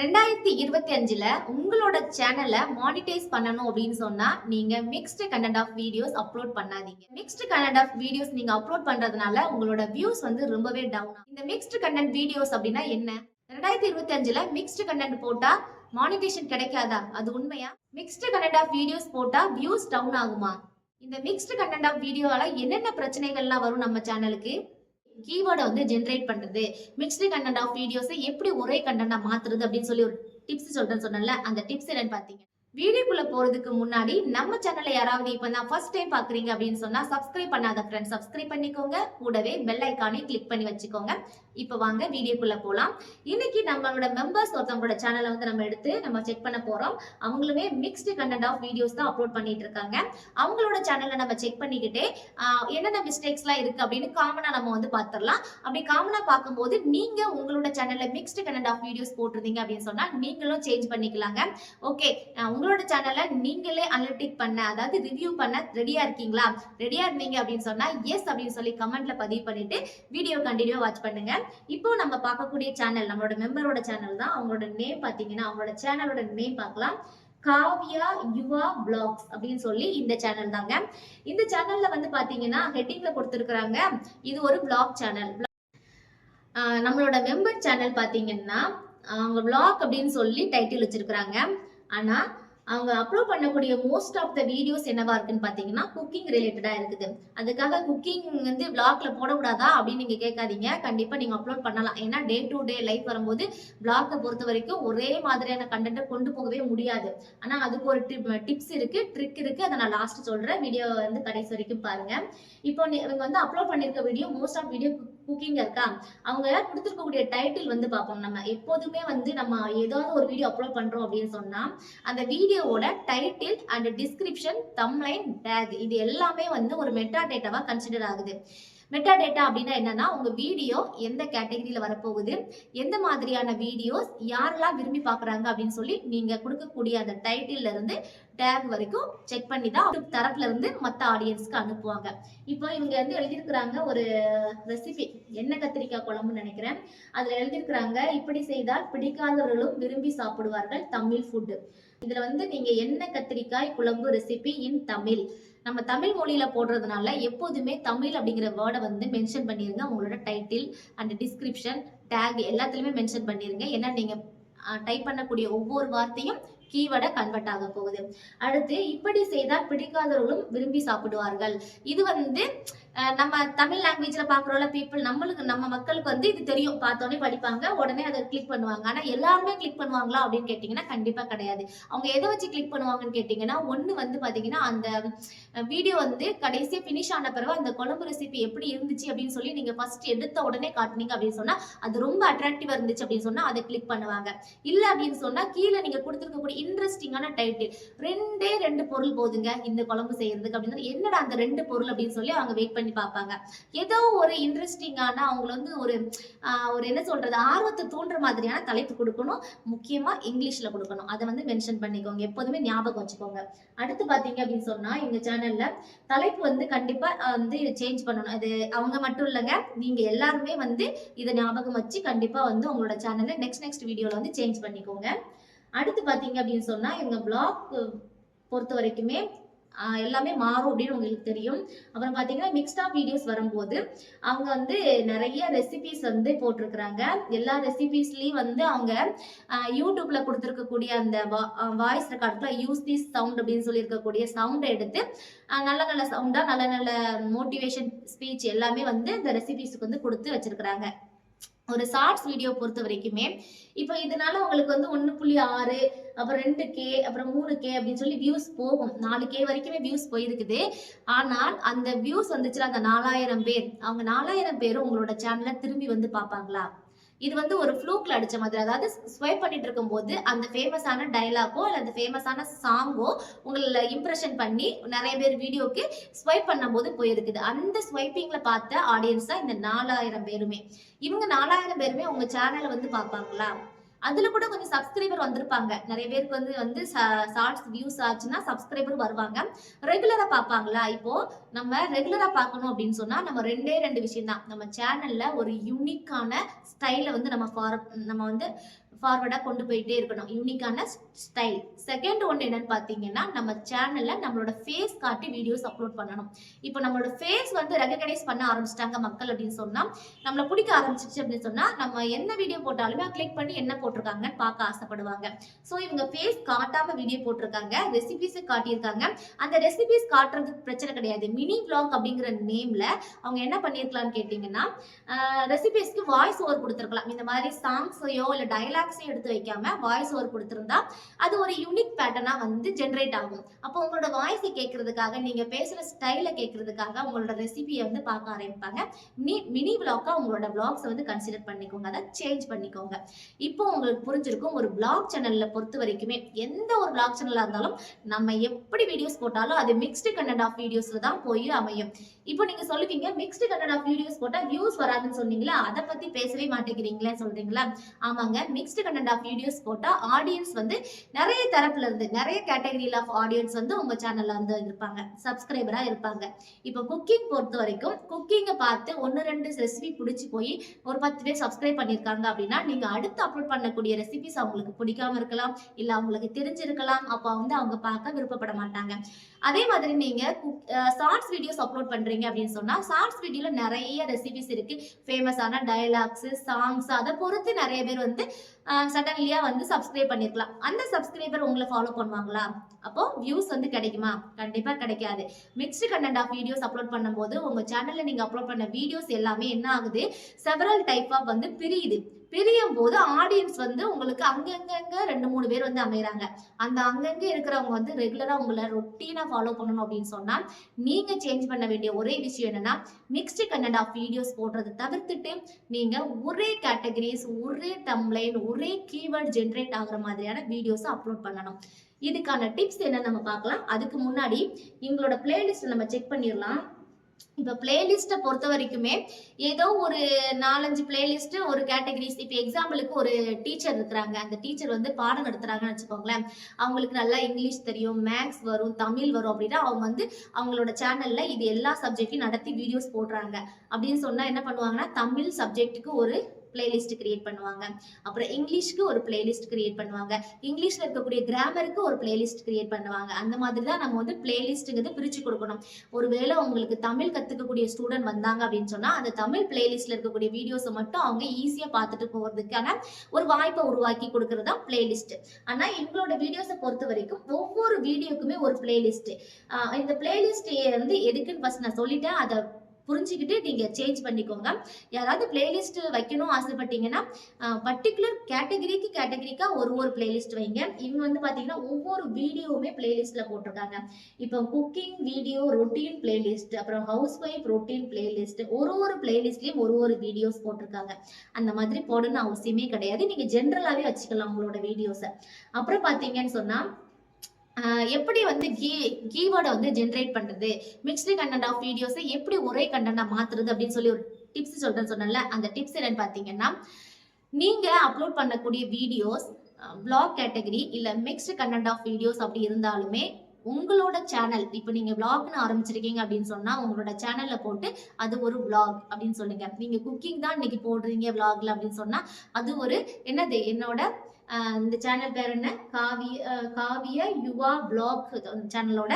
ரெண்டாயிரத்தி இருபத்தி அஞ்சுல உங்களோட சேனலை மானிட்டைஸ் பண்ணணும் அப்படின்னு சொன்னா நீங்க mixed content of videos upload பண்ணாதீங்க. மிக்ஸ்டு கண்டென்ட் ஆஃப் வீடியோஸ் நீங்க அப்லோட் பண்றதுனால உங்களோட வியூஸ் வந்து ரொம்பவே டவுன் இந்த மிக்ஸ்டு கண்டென்ட் வீடியோஸ் அப்படின்னா என்ன? ரெண்டாயிரத்தி இருபத்தி அஞ்சுல மிக்ஸ்டு கண்டென்ட் போட்டா மானிட்டேஷன் கிடைக்காதா? அது உண்மையா? மிக்ஸ்டு கண்டென்ட் ஆஃப் வீடியோஸ் போட்டா வியூஸ் டவுன் ஆகுமா? இந்த மிக்ஸ்டு கண்டென்ட் ஆஃப் வீடியோவால என்னென்ன பிரச்சனைகள்லாம் வரும் நம்ம சேனலுக்கு கீவேர்டை வந்து ஜென்ரேட் பண்றது. மிக்ஸ்டு கண்டென்ட் ஆஃப் வீடியோஸை எப்படி ஒரே கண்டென்ட்டாக மாத்துறது அப்படின்னு சொல்லி ஒரு டிப்ஸ் சொல்கிறேன்னு சொன்னல அந்த டிப்ஸ் என்னன்னு பார்த்தீங்க. வீடியோக்குள்ள போறதுக்கு முன்னாடி நம்ம சேனல்ல யாராவது இப்போ தான் ஃபர்ஸ்ட் டைம் பாக்குறீங்க அப்படின்னு சொன்னா சப்ஸ்கிரைப் பண்ணாத ஃப்ரெண்ட்ஸ் சப்ஸ்கிரைப் பண்ணிக்கோங்க. கூடவே பெல் ஐக்கானையும் கிளிக் பண்ணி வச்சுக்கோங்க. இப்போ வாங்க வீடியோக்குள்ள போலாம். இன்னைக்கு நம்மளோட மெம்பர்ஸ் ஒருத்தவங்களோட சேனலை வந்து நம்ம எடுத்து நம்ம செக் பண்ண போறோம். அவங்களுமே மிக்ஸ்டு கண்டென்ட் ஆஃப் வீடியோஸ் தான் அப்லோட் பண்ணிட்டு இருக்காங்க. அவங்களோட சேனலை நம்ம செக் பண்ணிக்கிட்டே என்னென்ன என்னென்ன மிஸ்டேக்ஸ்லாம் இருக்கு அப்படின்னு காமனா நம்ம வந்து பார்த்துடலாம் அப்படி காமனா பார்க்கும்போது நீங்க உங்களோட சேனல்ல மிக்ஸ்டு கண்டென்ட் ஆஃப் வீடியோஸ் போட்டிருந்தீங்க அப்படின்னு சொன்னா நீங்களும் சேஞ்ச் பண்ணிக்கலாங்க. ஓகே உங்களோட சேனலை நீங்களே அனலிட்டிக் பண்ண அதாவது ரிவ்யூ பண்ண ரெடியா இருக்கீங்களா? ரெடியா இருந்தீங்க அப்படின்னு சொன்னா எஸ் அப்படின்னு சொல்லி கமெண்ட்ல பதிவு பண்ணிட்டு வீடியோ கண்டினியூ வாட்ச் பண்ணுங்க. இப்போ நம்ம பார்க்கக்கூடிய சேனல் நம்மளோட மெம்பரோட சேனல் தான். அவங்களோட நேம் பாத்தீங்கன்னா அவங்களோட சேனலோட நேம் பார்க்கலாம். காவியா யுவா பிளாக்ஸ் அப்படின்னு சொல்லி இந்த சேனல் தாங்க. இந்த சேனல்ல வந்து பாத்தீங்கன்னா ஹெட்டிங்ல கொடுத்துருக்குறாங்க இது ஒரு பிளாக் சேனல் நம்மளோட மெம்பர் சேனல் பாத்தீங்கன்னா அவங்க பிளாக் அப்படின்னு சொல்லி டைட்டில் வச்சிருக்கிறாங்க. ஆனா அவங்க அப்லோட் பண்ணக்கூடிய மோஸ்ட் ஆஃப் த வீடியோஸ் என்னவா இருக்குன்னு பாத்தீங்கன்னா குக்கிங் ரிலேட்டடா இருக்குது. அதுக்காக குக்கிங் வந்து பிளாக்ல போடக்கூடாதா அப்படின்னு நீங்க கேட்காதீங்க. கண்டிப்பா நீங்க அப்லோட் பண்ணலாம். ஏன்னா டே டு டே லைஃப் வரும்போது பிளாக்கை பொறுத்த வரைக்கும் ஒரே மாதிரியான கண்டென்ட்டை கொண்டு போகவே முடியாது. ஆனா அதுக்கு ஒரு டிப்ஸ் இருக்கு ட்ரிக் இருக்கு. அதை நான் லாஸ்ட் சொல்றேன். வீடியோ வந்து கடைசி வரைக்கும் பாருங்க. இப்போ நீ- இவங்க வந்து அப்லோட் பண்ணிருக்க video most of video cooking இருக்கா? அவங்க கொடுத்துருக்கக்கூடிய டைட்டில் வந்து பார்ப்போம். நம்ம எப்போதுமே வந்து நம்ம ஏதாவது ஒரு வீடியோ அப்லோட் பண்றோம் அப்படின்னு சொன்னா அந்த வீடியோவோட title and description thumbnail tag இது எல்லாமே வந்து ஒரு மெட்டா டேட்டாவா கன்சிடர் ஆகுது. மெட்டா டேட்டா அப்படின்னா என்னன்னா உங்க வீடியோ எந்த கேட்டகரியில வரப்போகுது எந்த மாதிரியான வீடியோஸ் யாரெல்லாம் விரும்பி பாக்குறாங்க அப்படின்னு சொல்லி நீங்க கொடுக்கக்கூடிய அந்த டைட்டில் இருந்து டேக் வரைக்கும் செக் பண்ணி தான் தரப்புல இருந்து மத்த ஆடியன்ஸ்க்கு அனுப்புவாங்க. இப்போ இவங்க வந்து எழுதியிருக்கிறாங்க ஒரு ரெசிபி என்ன கத்திரிக்காய் குழம்புன்னு நினைக்கிறேன். அதுல எழுதியிருக்கிறாங்க இப்படி செய்தால் பிடிக்காதவர்களும் விரும்பி சாப்பிடுவார்கள் தமிழ் ஃபுட்டு இதுல வந்து நீங்க என்ன கத்திரிக்காய் குழம்பு ரெசிபி இன் தமிழ்? நம்ம தமிழ் மொழியில போடுறதுனால எப்போதுமே தமிழ் அப்படிங்கிற வேர்டை வந்து மென்ஷன் பண்ணிருங்க. உங்களோட டைட்டில் அண்ட் டிஸ்கிரிப்ஷன் டேக் எல்லாத்துலயுமே மென்ஷன் பண்ணிருங்க. ஏன்னா நீங்க டைப் பண்ணக்கூடிய ஒவ்வொரு வார்த்தையும் கீவட கன்வெர்ட் ஆக போகுது. அடுத்து இப்படி செய்தால் பிடிக்காதவர்களும் விரும்பி சாப்பிடுவார்கள். இது வந்து நம்ம தமிழ் லாங்குவேஜ்ல பாக்குறோம்ல பீப்புள் நம்மளுக்கு நம்ம மக்களுக்கு வந்து இது தெரியும். பார்த்தோன்னே படிப்பாங்க உடனே அதை கிளிக் பண்ணுவாங்க. ஆனா எல்லாருமே கிளிக் பண்ணுவாங்களா அப்படின்னு கேட்டிங்கன்னா கண்டிப்பா கிடையாது. அவங்க எதை வச்சு கிளிக் பண்ணுவாங்கன்னு கேட்டிங்கன்னா ஒண்ணு வந்து பாத்தீங்கன்னா அந்த வீடியோ வந்து கடைசியா ஃபினிஷ் ஆன பிறகு அந்த குழம்பு ரெசிபி எப்படி இருந்துச்சு அப்படின்னு சொல்லி நீங்க ஃபர்ஸ்ட் எடுத்த உடனே காட்டுனீங்க அப்படின்னு சொன்னா அது ரொம்ப அட்ராக்டிவா இருந்துச்சு அப்படின்னு சொன்னா அதை கிளிக் பண்ணுவாங்க. இல்ல அப்படின்னு சொன்னா கீழே நீங்க கொடுத்துருக்கக்கூடிய இன்ட்ரெஸ்டிங்கான டைட்டில் ரெண்டே ரெண்டு பொருள் போதுங்க இந்த குழம்பு செய்யறதுக்கு அப்படின்னு என்னடா அந்த ரெண்டு பொருள் அப்படின்னு சொல்லி அவங்க வெயிட் பண்ணி பார்ப்பாங்க. ஏதோ ஒரு இன்ட்ரெஸ்டிங்கான அவங்கள வந்து ஒரு ஒரு என்ன சொல்றது ஆர்வத்தை தூண்டுற மாதிரியான தலைப்பு கொடுக்கணும். முக்கியமா இங்கிலீஷ்ல கொடுக்கணும். அதை வந்து மென்ஷன் பண்ணிக்கோங்க. எப்போதுமே ஞாபகம் வச்சுக்கோங்க. அடுத்து பாத்தீங்க அப்படின்னு சொன்னா எங்க சேனல்ல தலைப்பு வந்து கண்டிப்பா வந்து சேஞ்ச் பண்ணணும். அது அவங்க மட்டும் இல்லைங்க. நீங்க எல்லாருமே வந்து இதை ஞாபகம் வச்சு கண்டிப்பா வந்து உங்களோட சேனல்ல நெக்ஸ்ட் நெக்ஸ்ட் வீடியோல வந்து சேஞ்ச் பண்ணிக்கோங்க. அடுத்து பார்த்தீங்க அப்படின்னு சொன்னால் இவங்க பிளாக் பொறுத்த வரைக்குமே எல்லாமே மாறும் அப்படின்னு உங்களுக்கு தெரியும். அப்புறம் பார்த்தீங்கன்னா மிக்ஸ்ட் ஆஃப் வீடியோஸ் வரும்போது அவங்க வந்து நிறைய ரெசிபிஸ் வந்து போட்டிருக்கிறாங்க. எல்லா ரெசிபிஸ்லேயும் வந்து அவங்க யூடியூப்பில் யூடியூப்ல கொடுத்துருக்கக்கூடிய அந்த வாய்ஸ் ரெக்கார்டுக்குள்ள யூஸ் திஸ் சவுண்ட் அப்படின்னு சொல்லியிருக்கக்கூடிய சவுண்டை எடுத்து நல்ல நல்ல சவுண்டாக நல்ல நல்ல மோட்டிவேஷன் ஸ்பீச் எல்லாமே வந்து இந்த ரெசிபிஸ்க்கு வந்து கொடுத்து வச்சிருக்கிறாங்க. ஒரு ஷார்ட்ஸ் வீடியோ பொறுத்த வரைக்குமே இப்போ இதனால உங்களுக்கு வந்து ஒன்று புள்ளி ஆறு அப்புறம் ரெண்டு கே அப்புறம் மூணு கே அப்படின்னு சொல்லி வியூஸ் போகும். நாலு கே வரைக்குமே வியூஸ் போயிருக்குது. ஆனால் அந்த வியூஸ் வந்துச்சுன்னா அந்த நாலாயிரம் பேர். அவங்க நாலாயிரம் பேரும் உங்களோட சேனலை திரும்பி வந்து பார்ப்பாங்களா? இது வந்து ஒரு ஃப்ளூக்ல அடிச்ச மாதிரி. அதாவது ஸ்வைப் பண்ணிட்டு இருக்கும்போது அந்த ஃபேமஸான டைலாகோ அல்ல அந்த ஃபேமஸான சாங்கோ உங்களை இம்ப்ரெஷன் பண்ணி நிறைய பேர் வீடியோக்கு ஸ்வைப் பண்ணும்போது போயிருக்குது. அந்த ஸ்வைப்பிங்ல பார்த்த ஆடியன்ஸ் தான் இந்த நாலாயிரம் பேருமே. இவங்க நாலாயிரம் பேருமே உங்க சேனலை வந்து பார்ப்பாங்களா? அதுல கூட கொஞ்சம் சப்ஸ்கிரைபர் வந்திருப்பாங்க. நிறைய பேருக்கு வந்து வந்து ஷார்ட்ஸ் வியூஸ் ஆச்சுன்னா சப்ஸ்கிரைபர் வருவாங்க. ரெகுலரா பார்ப்பாங்களா? இப்போ நம்ம ரெகுலரா பார்க்கணும் அப்படின்னு சொன்னா நம்ம ரெண்டே ரெண்டு விஷயம் தான் நம்ம சேனல்ல ஒரு யூனிக்கான ஸ்டைல வந்து நம்ம ஃபார் நம்ம வந்து ஃபார்வர்டாக கொண்டு போயிட்டே இருக்கணும். யூனிக்கான ஸ்டைல் செகண்ட் ஒன்று என்னன்னு பார்த்தீங்கன்னா நம்ம சேனலில் நம்மளோட ஃபேஸ் காட்டி வீடியோஸ் அப்லோட் பண்ணணும். இப்போ நம்மளோட ஃபேஸ் வந்து ரெகனைஸ் பண்ண ஆரம்பிச்சிட்டாங்க மக்கள் அப்படின்னு சொன்னால் நம்மளை பிடிக்க ஆரம்பிச்சிச்சு அப்படின்னு சொன்னால் நம்ம என்ன வீடியோ போட்டாலுமே கிளிக் பண்ணி என்ன போட்டிருக்காங்கன்னு பார்க்க ஆசைப்படுவாங்க. ஸோ இவங்க ஃபேஸ் காட்டாமல் வீடியோ போட்டிருக்காங்க ரெசிபிஸை காட்டியிருக்காங்க. அந்த ரெசிபிஸ் காட்டுறதுக்கு பிரச்சனை கிடையாது. மினி பிளாக் அப்படிங்கிற நேமில் அவங்க என்ன பண்ணியிருக்கலாம்னு கேட்டிங்கன்னா ரெசிபிஸ்க்கு வாய்ஸ் ஓவர் கொடுத்துருக்கலாம். இந்த மாதிரி சாங்ஸையோ இல்லை டயலாக்ஸையோ எடுத்து வைக்காம வாய்ஸ் ஓவர் கொடுத்துருந்தா அது ஒரு யூனிக் பேட்டர்னாக வந்து ஜென்ரேட் ஆகும். அப்போ உங்களோட வாய்ஸை கேட்கறதுக்காக நீங்கள் பேசுகிற ஸ்டைலை கேட்கறதுக்காக உங்களோட ரெசிபியை வந்து பார்க்க ஆரம்பிப்பாங்க. மினி மினி விளாக்காக உங்களோட விளாக்ஸை வந்து கன்சிடர் பண்ணிக்கோங்க. அதை சேஞ்ச் பண்ணிக்கோங்க. இப்போ உங்களுக்கு புரிஞ்சிருக்கும் ஒரு பிளாக் சேனலில் பொறுத்த வரைக்குமே எந்த ஒரு பிளாக் சேனலாக இருந்தாலும் நம்ம எப்படி வீடியோஸ் போட்டாலும் அது மிக்ஸ்டு கண்டென்ட் ஆஃப் வீடியோஸில் தான் போய் அமையும். இப்போ நீங்கள் சொல்லுவீங்க மிக்ஸ்டு கண்டென்ட் ஆஃப் வீடியோஸ் போட்டால் வியூஸ் வராதுன்னு சொன்னீங்களா? அதை பற்றி பேசவே மாட்டேங்கிறீங்களே சொல்கிறீங்களா ஆமாங்க மிக்ஸ்டு கண்டென்ட் ஆஃப் வீடியோஸ் போட்டால் ஆடியன்ஸ் வந்து நிறைய தரப்புல இருந்து நிறைய கேட்டகரியில் ஆஃப் ஆடியன்ஸ் வந்து உங்கள் சேனலில் வந்து இருப்பாங்க. சப்ஸ்கிரைபராக இருப்பாங்க. இப்போ குக்கிங் பொறுத்த வரைக்கும் குக்கிங்கை பார்த்து ஒன்று ரெண்டு ரெசிபி பிடிச்சி போய் ஒரு பத்து பேர் சப்ஸ்கிரைப் பண்ணியிருக்காங்க அப்படின்னா நீங்கள் அடுத்து அப்லோட் பண்ணக்கூடிய ரெசிபிஸ் அவங்களுக்கு பிடிக்காம இருக்கலாம் இல்லை அவங்களுக்கு தெரிஞ்சிருக்கலாம். அப்போ வந்து அவங்க பார்க்க விருப்பப்பட மாட்டாங்க. அதே மாதிரி நீங்கள் ஷார்ட்ஸ் வீடியோஸ் அப்லோட் பண்ணுறீங்க அப்படின்னு சொன்னால் ஷார்ட்ஸ் வீடியோவில் நிறைய ரெசிபிஸ் இருக்குது ஃபேமஸான டயலாக்ஸு சாங்ஸ் அதை பொறுத்து நிறைய பேர் வந்து சடன்லியாக வந்து சப்ஸ்கிரைப் பண்ணியிருக்கலாம் அந்த சப்ஸ்கிரைபர் உங்களை ஃபாலோ பண்ணுவாங்களா? அப்போ வியூஸ் வந்து கிடைக்குமா? கண்டிப்பாக கிடைக்காது. Mixed content of videos upload பண்ணும்போது உங்கள் சேனலில் நீங்கள் அப்லோட் பண்ண வீடியோஸ் எல்லாமே என்ன ஆகுது? செவரல் டைப் ஆஃப் வந்து பிரியுது. பிரியும் போது ஆடியன்ஸ் வந்து உங்களுக்கு அங்கங்கங்க ரெண்டு மூணு பேர் வந்து அமைகிறாங்க அந்த அங்கங்க இருக்கிறவங்க வந்து ரெகுலராக உங்களை ரொட்டீனாக ஃபாலோ பண்ணணும் அப்படின்னு சொன்னால் நீங்கள் சேஞ்ச் பண்ண வேண்டிய ஒரே விஷயம் என்னன்னா மிக்ஸ்டு கண்டென்ட் ஆஃப் வீடியோஸ் போடுறது தவிர்த்துட்டு நீங்கள் ஒரே கேட்டகரிஸ் ஒரே டம்லைன் ஒரே கீவேர்ட் ஜென்ரேட் ஆகுற மாதிரியான வீடியோஸை அப்லோட் பண்ணணும். இதுக்கான டிப்ஸ் என்ன நம்ம பார்க்கலாம். அதுக்கு முன்னாடி எங்களோட பிளேலிஸ்ட் நம்ம செக் பண்ணிடலாம். இப்போ பிளேலிஸ்ட்டை பொறுத்த வரைக்குமே ஏதோ ஒரு நாலஞ்சு பிளேலிஸ்ட்டு ஒரு கேட்டகரிஸ் இப்போ எக்ஸாம்பிளுக்கு ஒரு டீச்சர் இருக்கிறாங்க. அந்த டீச்சர் வந்து பாடம் நடத்துகிறாங்கன்னு வச்சுக்கோங்களேன். அவங்களுக்கு நல்லா இங்கிலீஷ் தெரியும் மேக்ஸ் வரும் தமிழ் வரும் அப்படின்னா அவங்க வந்து அவங்களோட சேனலில் இது எல்லா சப்ஜெக்டையும் நடத்தி வீடியோஸ் போடுறாங்க. அப்படின்னு சொன்னால் என்ன பண்ணுவாங்கன்னா தமிழ் சப்ஜெக்ட்டுக்கு ஒரு பிளேலிஸ்ட் கிரியேட் பண்ணுவாங்க. அப்புறம் இங்கிலீஷ்க்கு ஒரு பிளேலிஸ்ட் கிரியேட் பண்ணுவாங்க. இங்கிலீஷ்ல இருக்கக்கூடிய கிராமருக்கு ஒரு பிளேலிஸ்ட் கிரியேட் பண்ணுவாங்க. அந்த மாதிரி தான் நம்ம வந்து பிளேலிஸ்ட்டுங்கிறது பிரிச்சு கொடுக்கணும். ஒருவேளை உங்களுக்கு தமிழ் கத்துக்கக்கூடிய ஸ்டூடெண்ட் வந்தாங்க அப்படின்னு சொன்னா அந்த தமிழ் பிளேலிஸ்ட்ல இருக்கக்கூடிய வீடியோஸை மட்டும் அவங்க ஈஸியா பார்த்துட்டு போறதுக்கான ஒரு வாய்ப்பை உருவாக்கி கொடுக்கறது தான் பிளேலிஸ்ட் ஆனா எங்களோட வீடியோஸை பொறுத்த வரைக்கும் ஒவ்வொரு வீடியோக்குமே ஒரு பிளேலிஸ்ட் இந்த பிளேலிஸ்ட் வந்து எதுக்குன்னு ஃபர்ஸ்ட் நான் சொல்லிட்டேன். அதை புரிஞ்சுக்கிட்டு நீங்கள் சேஞ்ச் பண்ணிக்கோங்க. யாராவது பிளேலிஸ்ட் வைக்கணும் ஆசைப்பட்டீங்கன்னா பர்டிகுலர் கேட்டகரிக்கு கேட்டகரிக்காக ஒரு ஒரு பிளேலிஸ்ட் வைங்க. இவங்க வந்து பார்த்தீங்கன்னா ஒவ்வொரு வீடியோவுமே பிளேலிஸ்ட்டில் போட்டிருக்காங்க. இப்போ குக்கிங் வீடியோ ரொட்டீன் பிளேலிஸ்ட் அப்புறம் ஹவுஸ் ஒய்ஃப் ரொட்டீன் பிளேலிஸ்ட் ஒரு ஒரு பிளேலிஸ்ட்லேயும் ஒரு ஒரு வீடியோஸ் போட்டிருக்காங்க. அந்த மாதிரி போடணும்னு அவசியமே கிடையாது. நீங்கள் ஜென்ரலாகவே வச்சுக்கலாம் உங்களோட வீடியோஸை அப்புறம் பார்த்தீங்கன்னு சொன்னால் எப்படி வந்து கீ கீவேர்டை வந்து ஜென்ரேட் பண்ணுறது மிக்ஸ்டு கண்டென்ட் ஆஃப் வீடியோஸை எப்படி ஒரே கண்டென்ட்டாக மாற்றுறது அப்படின்னு சொல்லி ஒரு டிப்ஸ் சொல்கிறேன்னு சொன்னேன்ல. அந்த டிப்ஸ் என்னன்னு பார்த்தீங்கன்னா நீங்கள் அப்லோட் பண்ணக்கூடிய வீடியோஸ் பிளாக் கேட்டகரி இல்லை மிக்ஸ்டு கண்டென்ட் ஆஃப் வீடியோஸ் அப்படி இருந்தாலுமே உங்களோட சேனல் இப்போ நீங்கள் விளாக்னு ஆரம்பிச்சிருக்கீங்க அப்படின்னு சொன்னால் உங்களோட சேனல்ல போட்டு அது ஒரு விளாக் அப்படின்னு சொல்லுங்க. நீங்கள் குக்கிங் தான் இன்னைக்கு போடுறீங்க விளாக்ல அப்படின்னு சொன்னால் அது ஒரு என்னது? என்னோட இந்த சேனல் பேர் என்ன? காவிய காவிய யுவா பிளாக் சேனலோட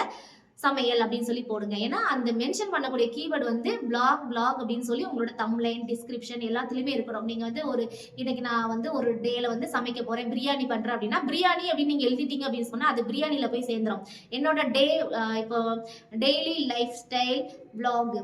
சமையல் அப்படின்னு சொல்லி போடுங்க. ஏன்னா அந்த மென்ஷன் பண்ணக்கூடிய கீவேர்டு வந்து பிளாக் பிளாக் அப்படின்னு சொல்லி உங்களோட தம்லைன் டிஸ்கிரிப்ஷன் எல்லாத்துலயுமே இருக்கணும். நீங்கள் வந்து ஒரு இன்னைக்கு நான் வந்து ஒரு டேல வந்து சமைக்க போகிறேன் பிரியாணி பண்ணுறேன் அப்படின்னா பிரியாணி அப்படின்னு நீங்கள் எழுதிட்டீங்க அப்படின்னு சொன்னால் அது பிரியாணியில் போய் சேர்ந்துரும். என்னோட டே இப்போ daily life style vlog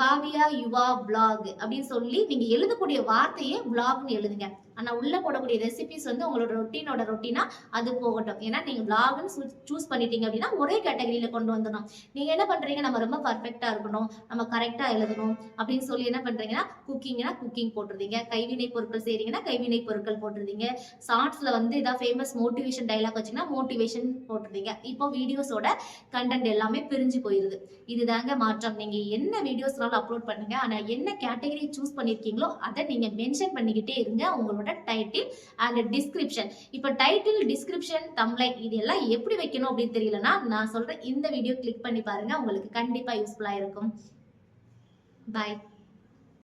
Kaviya Yuva vlog அப்படின்னு சொல்லி நீங்கள் எழுதக்கூடிய வார்த்தையே பிளாக்னு எழுதுங்க. ஆனால் உள்ளே போடக்கூடிய ரெசிபிஸ் வந்து உங்களோட ரொட்டீனோட ரொட்டீனா அது போகட்டும். ஏன்னா நீங்கள் vlogனு சூஸ் பண்ணிட்டீங்க அப்படின்னா ஒரே கேட்டகரியில் கொண்டு வந்துடணும். நீங்கள் என்ன பண்ணுறீங்க நம்ம ரொம்ப பர்ஃபெக்டாக இருக்கணும். நம்ம கரெக்டாக எழுதணும். அப்படின்னு சொல்லி என்ன பண்ணுறீங்கன்னா குக்கிங்னா குக்கிங் போட்டுருந்தீங்க. கைவினை பொருட்கள் செய்கிறீங்கன்னா கைவினை பொருட்கள் போட்டுருந்தீங்க. ஷார்ட்ஸில் வந்து இதாக ஃபேமஸ் மோட்டிவேஷன் டைலாக் வச்சிங்கன்னா மோட்டிவேஷன் போட்டுருந்தீங்க. இப்போ வீடியோஸோட கண்டென்ட் எல்லாமே பிரிஞ்சு போயிடுது இதுதாங்க மாற்றம். நீங்கள் என்ன வீடியோஸ்னாலும் அப்லோட் பண்ணுங்க. ஆனால் என்ன கேட்டகரி சூஸ் பண்ணியிருக்கீங்களோ அதை நீங்கள் மென்ஷன் பண்ணிக்கிட்டே இருங்க. உங்களோட டைட்டில் அண்ட் டிஸ்கிரிப்ஷன் இப்போ டைட்டில் டிஸ்கிரிப்ஷன் தம்லைன் இது எல்லாம் எப்படி வைக்கணும் அப்படின்னு தெரியலனா நான் சொல்கிறேன் இந்த வீடியோ கிளிக் பண்ணி பாருங்க. உங்களுக்கு கண்டிப்பாக யூஸ்ஃபுல்லாக இருக்கும். பாய்